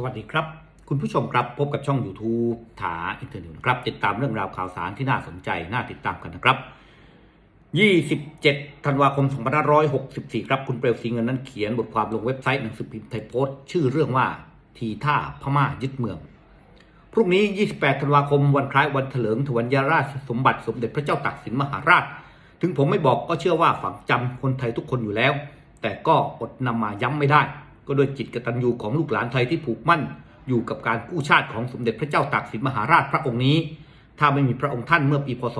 สวัสดีครับ คุณผู้ชมครับพบกับช่อง YouTube ถาอินเทอร์เน็ตนะครับ ติดตามเรื่องราวข่าวสารที่น่าสนใจ น่าติดตามกันนะครับ 27 ธันวาคม 2564 ครับคุณเปลวศรีเงินนั้นเขียนบทความลงเว็บไซต์หนังสือพิมพ์ไทยโพสต์ชื่อเรื่องว่าทีท่าพม่ายึดเมือง พรุ่งนี้ 28 ธันวาคมวันคล้ายวันเถลิงถวัลยราชสมบัติสมเด็จพระเจ้าตากสินมหาราช ถึงผมไม่บอกก็เชื่อว่าฝังจำคนไทยทุกคนอยู่แล้ว แต่ก็อดนำมาย้ำไม่ได้ ก็โดวยจิตกตัญญูของลูกหลานไทยที่ผูกมั่น อยู่กับการกู้ชาติของสมเด็จพระเจ้าตากสินมหาราชพระองค์นี้ ถ้าไม่มีพระองค์ท่านเมื่อปีพศ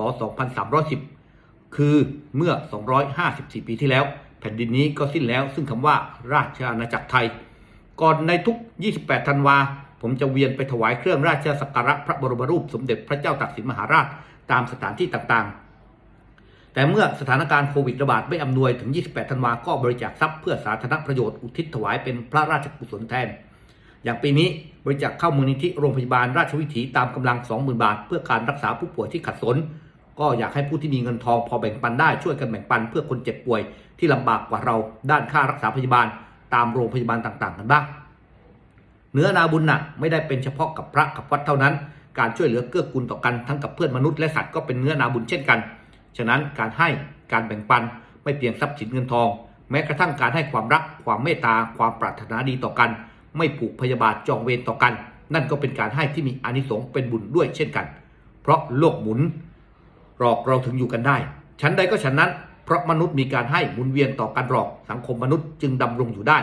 2310 คือเมื่อ 254 ปีที่แล้ว แผ่นดินนี้ก็สิ้นแล้ว ซึ่งคำว่าราชอาณาจักรไทย ก่อนในทุก 28 ธันวาผมจะเวียนไปถวายเครื่องราชสักการะพระบรมรูปสมเด็จพระเจ้าตากสินมหาราช ตามสถานที่ต่างๆ แต่เมื่อสถานการณ์โควิดระบาดไม่อำนวยถึง 28 ธันวาก็บริจาคทรัพย์เพื่อสาธารณประโยชน์อุทิศถวายเป็นพระราชกุศลแทน อย่างปีนี้บริจาคเข้ามูลนิธิโรงพยาบาลราชวิถีตามกำลัง 20,000 บาท เพื่อการรักษาผู้ป่วยที่ขัดสน ก็อยากให้ผู้ที่มีเงินทองพอแบ่งปันได้ช่วยกันแบ่งปัน เพื่อคนเจ็บป่วยที่ลำบากกว่าเราด้านค่ารักษาพยาบาล ตามโรงพยาบาลต่าง ๆ กันบ้างเนื้อนาบุญหนักไม่ได้เป็นเฉพาะกับพระกับวัดเท่านั้น การช่วยเหลือเกื้อกูลต่อกันทั้งกับเพื่อนมนุษย์และสัตว์ก็เป็นเนื้อนาบุญเช่นกัน ฉะนั้นการให้การแบ่งปันไม่เพียงทรัพย์สินเงินทอง แม้กระทั่งการให้ความรัก ความเมตตา ความปรารถนาดีต่อกัน ไม่ผูกพยาบาทจองเวรต่อกัน นั่นก็เป็นการให้ที่มีอานิสงส์เป็นบุญด้วยเช่นกัน เพราะโลกหมุนหลอกเราถึงอยู่กันได้ฉันใดก็ฉันนั้น เพราะมนุษย์มีการให้หมุนเวียนต่อกันหลอกสังคมมนุษย์จึงดำรงอยู่ได้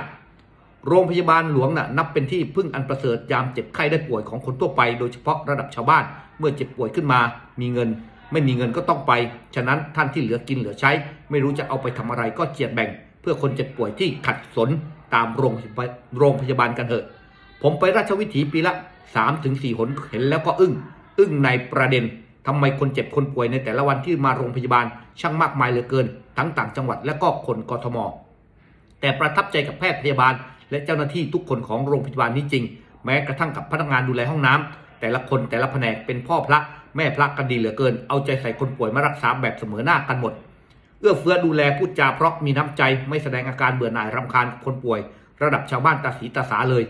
โรงพยาบาลหลวงน่ะนับเป็นที่พึ่งอันประเสริฐยามเจ็บไข้ได้ป่วยของคนทั่วไป โดยเฉพาะระดับชาวบ้านเมื่อเจ็บป่วยขึ้นมา มีเงิน ไม่มีเงินก็ต้องไป ฉะนั้นท่านที่เหลือกินเหลือใช้ ไม่รู้จะเอาไปทำอะไรก็เจียดแบ่ง เพื่อคนเจ็บป่วยที่ขัดสนตามโรงโรงพยาบาลกันเถอะ ผมไปราชวิถีปีละ3ถึง4หนเห็นแล้วก็อึ้ง อึ้งในประเด็นทำไมคนเจ็บคนป่วยในแต่ละวันที่มาโรงพยาบาล ช่างมากมายเหลือเกิน ทั้งต่างจังหวัดและก็คนกทม แต่ประทับใจกับแพทย์พยาบาล และเจ้าหน้าที่ทุกคนของโรงพยาบาลนี้จริง แม้กระทั่งกับพนักงานดูแลห้องน้ำแต่ละคนแต่ละแผนกเป็นพ่อพระ แม่พระกันดีเหลือเกิน เอาใจใส่คนป่วยมารักษาแบบเสมอหน้ากันหมด เอื้อเฟื้อดูแลพูดจาเพราะมีน้ำใจไม่แสดงอาการเบื่อหน่ายรำคาญคนป่วย ระดับชาวบ้านตาสีตาสาเลย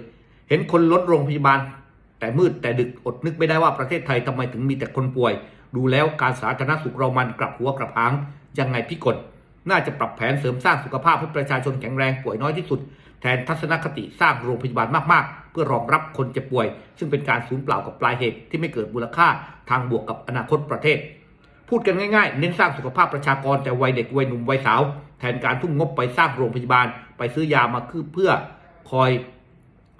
เห็นคนล้นโรงพยาบาล แต่มืดแต่ดึกอดนึกไม่ได้ว่าประเทศไทยทำไมถึงมีแต่คนป่วย ดูแล้วการสาธารณสุขเรามันกลับหัวกลับหางยังไงพี่กล น่าจะปรับแผนเสริมสร้างสุขภาพให้ประชาชนแข็งแรงป่วยน้อยที่สุด แทนทัศนคติสร้างโรงพยาบาลมากๆ เพื่อรองรับคนเจ็บป่วย ซึ่งเป็นการสูญเปล่ากับปลายเหตุที่ไม่เกิดมูลค่าทางบวกกับอนาคตประเทศ พูดกันง่ายๆ เน้นสร้างสุขภาพประชากรแต่วัยเด็กวัยหนุ่มวัยสาว แทนการทุ่มงบไปสร้างโรงพยาบาล ไปซื้อยามาคือเพื่อคอย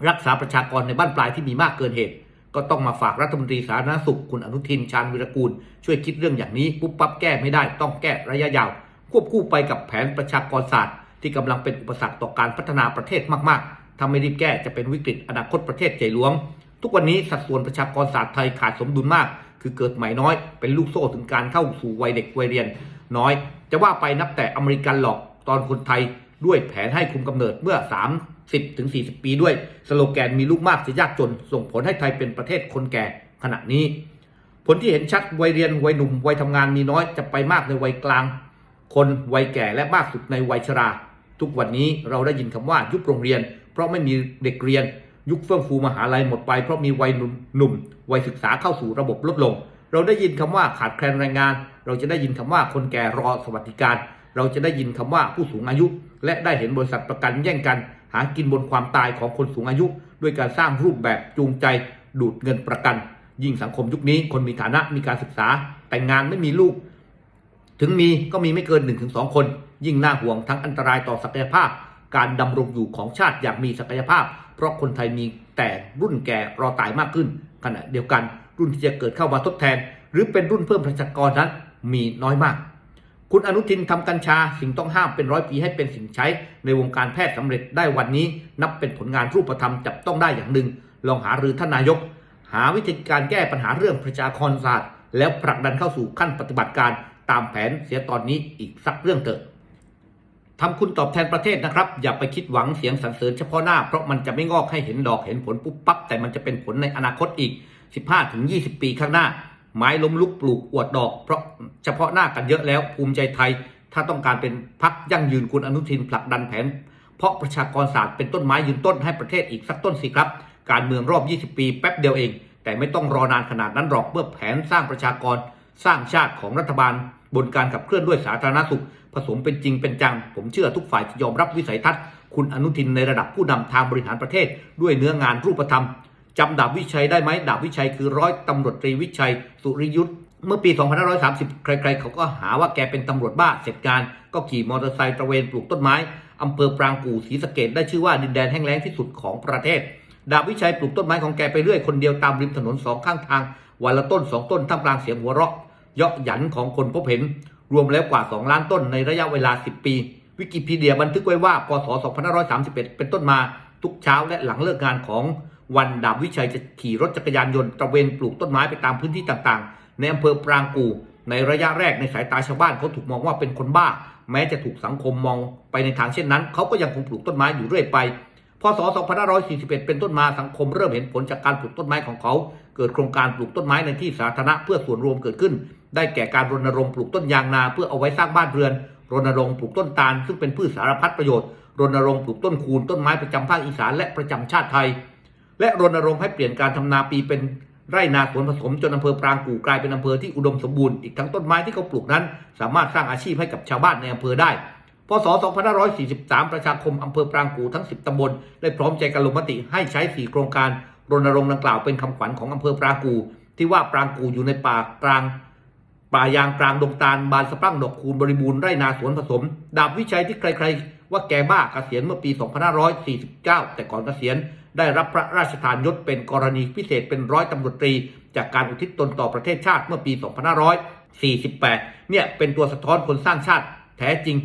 รักษาประชากรในบ้านปลายที่มีมากเกินเหตุ ก็ต้องมาฝากรัฐมนตรีสาธารณสุขคุณอนุทินชาญวิรกูล ช่วยคิดเรื่องอย่างนี้ปุ๊บปั๊บแก้ไม่ได้ต้องแก้ระยะยาว ควบคู่ไปกับแผนประชากรศาสตร์ ที่กำลังเป็นอุปสรรคต่อการพัฒนาประเทศมากๆ ถ้าไม่รีบแก้จะเป็นวิกฤตอนาคตประเทศใจหลวง ทุกวันนี้สัดส่วนประชากรศาสตร์ไทยขาดสมดุลมาก คือเกิดใหม่น้อย เป็นลูกโซ่ถึงการเข้าสู่วัยเด็กวัยเรียน น้อย จะว่าไปนับแต่อเมริกันหลอกตอนคนไทยด้วยแผนให้คุมกำเนิดเมื่อ 30ถึง40 ปีด้วย สโลแกนมีลูกมากจะยากจน ส่งผลให้ไทยเป็นประเทศคนแก่ขณะนี้ ผลที่เห็นชัดวัยเรียนวัยหนุ่มวัยทำงานมีน้อยจะไปมากในวัยกลาง คนวัยแก่และมากสุดในวัยชรา ทุกวันนี้เราได้ยินคำว่ายุบโรงเรียน เพราะไม่มีเด็กเรียน ยุคเฟื่องฟูมหาลัยหมดไป เพราะมีวัยหนุ่มหนุ่มวัยศึกษาเข้าสู่ระบบลดลง เราได้ยินคำว่าขาดแคลนแรงงาน เราจะได้ยินคำว่าคนแก่รอสวัสดิการ เราจะได้ยินคำว่าผู้สูงอายุ และได้เห็นบริษัทประกันแย่งกัน หากินบนความตายของคนสูงอายุ ด้วยการสร้างรูปแบบจูงใจ ดูดเงินประกัน ยิ่งสังคมยุคนี้คนมีฐานะมีการศึกษา แต่งงานไม่มีลูก ถึงมีก็มีไม่เกิน 1-2 คน ยิ่งน่าห่วงทั้งอันตรายต่อศักยภาพ การดำรงอยู่ของชาติอย่างมีศักยภาพ เพราะคนไทยมีแต่รุ่นแก่รอตายมากขึ้น ขณะเดียวกันรุ่นที่จะเกิดเข้ามาทดแทน หรือเป็นรุ่นเพิ่มประชากรนั้นมีน้อยมาก คุณอนุทินทำกัญชาสิ่งต้องห้ามเป็นร้อยปีให้เป็นสิ่งใช้ ในวงการแพทย์สำเร็จได้วันนี้ นับเป็นผลงานรูปธรรมจับต้องได้อย่างหนึ่ง ลองหารือท่านนายก หาวิธีการแก้ปัญหาเรื่องประชากรศาสตร์แล้วผลักดันเข้าสู่ขั้นปฏิบัติการ ตามแผนเสียตอนนี้อีกสักเรื่องเถอะทำคุณตอบแทนประเทศนะครับ อย่าไปคิดหวังเสียงสรรเสริญเฉพาะหน้า เพราะมันจะไม่งอกให้เห็นดอกเห็นผลปุ๊บปั๊บแต่มันจะเป็นผลในอนาคตอีก 15-20 ปีข้างหน้า ไม้ล้มลุกปลูกอวดดอก เพราะเฉพาะหน้ากันเยอะแล้วภูมิใจไทย ถ้าต้องการเป็นพักยั่งยืนคุณอนุทินผลักดันแผน เพราะประชากรศาสตร์เป็นต้นไม้ยืนต้นให้ประเทศอีกสักต้นสิครับ การเมืองรอบ 20 ปีแป๊บเดียวเอง แต่ไม่ต้องรอนานขนาดนั้นหรอกเมื่อแผนสร้างประชากร สร้างชาติของรัฐบาล บนการขับเคลื่อนด้วยสาธารณสุข ผสมเป็นจริงเป็นจัง ผมเชื่อทุกฝ่ายจะยอมรับวิสัยทัศน์ คุณอนุทินในระดับผู้นำทางบริหารประเทศ ด้วยเนื้องานรูปธรรมจำดาบวิชัยได้ไหมดาบวิชัยคือร้อยตำรวจตรีวิชัย สุริยุทธเมื่อปี 2530 ใครๆ เขาก็หาว่าแกเป็นตำรวจบ้าเสร็จการ ก็ขี่มอเตอร์ไซค์ตระเวนปลูกต้นไม้อำเภอปรางกู่ศรีสะเกดได้ชื่อว่าดินแดนแห้งแล้งที่สุดของประเทศ ดาบวิชัยปลูกต้นไม้ของแกไปเรื่อยคนเดียวตามริมถนนสองข้างทางวันละต้นสองต้นท่ามกลางเสียงหัวเราะ เยาะหยันของคนพบเห็น รวมแล้วกว่า 2 ล้านต้นในระยะเวลา 10 ปี วิกิพีเดียบันทึกไว้ว่าพศ 2531 เป็นต้นมาทุกเช้าและหลังเลิกงานของวันดาบวิชัยจะขี่รถจักรยานยนต์ตระเวนปลูกต้นไม้ไปตามพื้นที่ต่างๆ ในอำเภอปรางกูในระยะแรกในสายตาชาวบ้านเขาถูกมองว่าเป็นคนบ้า แม้จะถูกสังคมมองไปในทางเช่นนั้น เขาก็ยังคงปลูกต้นไม้อยู่เรื่อยไป พศ 2541 เป็นต้นมาสังคมเริ่มเห็นผลจากการปลูกต้นไม้ของเขา เกิดโครงการปลูกต้นไม้ในที่สาธารณะเพื่อส่วนรวมเกิดขึ้น ได้แก่การรณรงค์ปลูกต้นยางนา เพื่อเอาไว้สร้างบ้านเรือน รณรงค์ปลูกต้นตาล ซึ่งเป็นพืชสารพัดประโยชน์ รณรงค์ปลูกต้นคูนต้นไม้ประจำภาคอีสานและประจำชาติไทย และรณรงค์ให้เปลี่ยนการทำนาปีเป็นไร่นาสวนผสมจนอำเภอปรางกู่กลายเป็นอำเภอที่อุดมสมบูรณ์ อีกทั้งต้นไม้ที่เขาปลูกนั้น สามารถสร้างอาชีพให้กับชาวบ้านในอำเภอได้ พศ 2543 ประชาคมอำเภอปรางกูทั้ง 10 ตำบลได้พร้อมใจกันลงมติให้ใช้ 4 โครงการรณรงค์ดังกล่าวเป็นคำขวัญของอำเภอปรางกู ที่ว่าปรางกูอยู่ในป่ากลาง ป่ายางกลางดงตาลบานสะพรั่งดอกคูณบริบูรณ์ไร่นาสวนผสม ดาบวิชัยที่ใครๆ ว่าแกบ้าเกษียณเมื่อปี 2549 แต่ก่อนเกษียณได้รับพระราชทานยศเป็นกรณีพิเศษเป็นร้อยตำรวจตรี จากการอุทิศตนต่อประเทศชาติเมื่อปี 2548 เนี่ยเป็นตัวสะท้อนคนสร้างชาติแท้จริง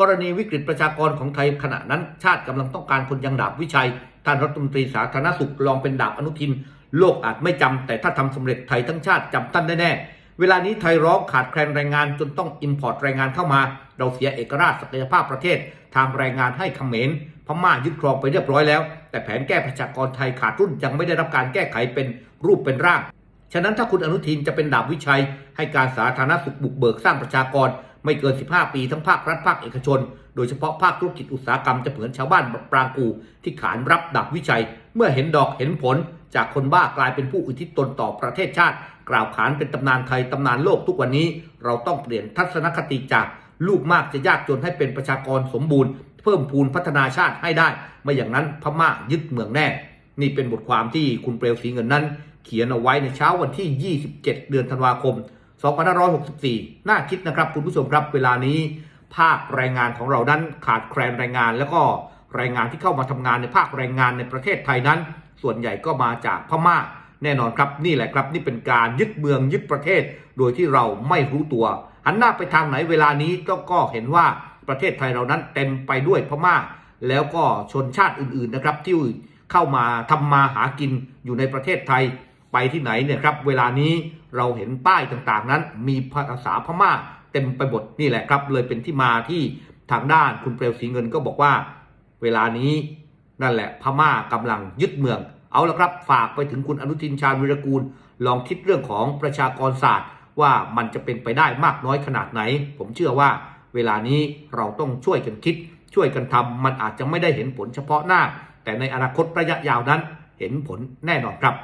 กรณีวิกฤตประชากรของไทยขณะนั้น ชาติกำลังต้องการคนยังดาบวิชัย ท่านรัฐมนตรีสาธารณสุขลองเป็นดาบอนุทิน โลกอาจไม่จำแต่ถ้าทำสำเร็จไทยทั้งชาติจำท่านแน่ๆเวลานี้ไทยร้องขาดแคลนแรงงานจนต้องอิมพอร์ตแรงงานเข้ามา เราเสียเอกราชศักยภาพประเทศ ทางแรงงานให้เขมรพม่ายึดครองไปเรียบร้อยแล้ว แต่แผนแก้ประชากรไทยขาดรุ่นยังไม่ได้รับการแก้ไขเป็นรูปเป็นร่าง ฉะนั้นถ้าคุณอนุทินจะเป็นดาบวิชัย ให้การสาธารณสุขบุกเบิกสร้างประชากร ไม่เกิน 15 ปีทั้งภาครัฐภาคเอกชน โดยเฉพาะภาคธุรกิจอุตสาหกรรมจะเหมือนชาวบ้านปรางกู ที่ขานรับดาบวิชัย เมื่อเห็นดอกเห็นผล จากคนบ้ากลายเป็นผู้อุทิศตนต่อประเทศชาติ กล่าวขานเป็นตำนานไทยตำนานโลกทุกวันนี้ เราต้องเปลี่ยนทัศนคติจากลูกมากจะยากจนให้เป็นประชากรสมบูรณ์ เพิ่มพูนพัฒนาชาติให้ได้ไม่อย่างนั้นพม่ายึดเมืองแน่ นี่เป็นบทความที่คุณเปลวสีเงินนั้น เขียนเอาไว้ในเช้าวันที่ 27 เดือนธันวาคม 2564 น่าคิดนะครับคุณผู้ชมครับ เวลานี้ภาคแรงงานของเรานั้นขาดแคลนแรงงาน แล้วก็แรงงานที่เข้ามาทำงานในภาคแรงงานในประเทศไทยนั้น ส่วนใหญ่ก็มาจากพม่า แน่นอนครับนี่แหละครับนี่เป็นการยึดเมืองยึดประเทศ โดยที่เราไม่รู้ตัว หันหน้าไปทางไหนเวลานี้ก็ก็เห็นว่าประเทศไทยเรานั้นเต็มไปด้วยพม่า แล้วก็ชนชาติอื่นๆนะครับที่เข้ามาทำมาหากินอยู่ในประเทศไทย ไปที่ไหนเนี่ยครับเวลานี้เราเห็นป้ายต่างๆนั้น มีภาษาพม่าเต็มไปหมดนี่แหละครับ เลยเป็นที่มาที่ทางด้านคุณเปลวสีเงินก็บอกว่า เวลานี้นั่นแหละพม่ากำลังยึดเมือง เอาละครับฝากไปถึงคุณอนุทินชาญวิรกูล ลองคิดเรื่องของประชากรศาสตร์ ว่ามันจะเป็นไปได้มากน้อยขนาดไหน ผมเชื่อว่า เวลานี้เราต้องช่วยกันคิด ช่วยกันทำมันอาจจะไม่ได้เห็นผลเฉพาะหน้า แต่ในอนาคตระยะยาวนั้นเห็นผลแน่นอนครับ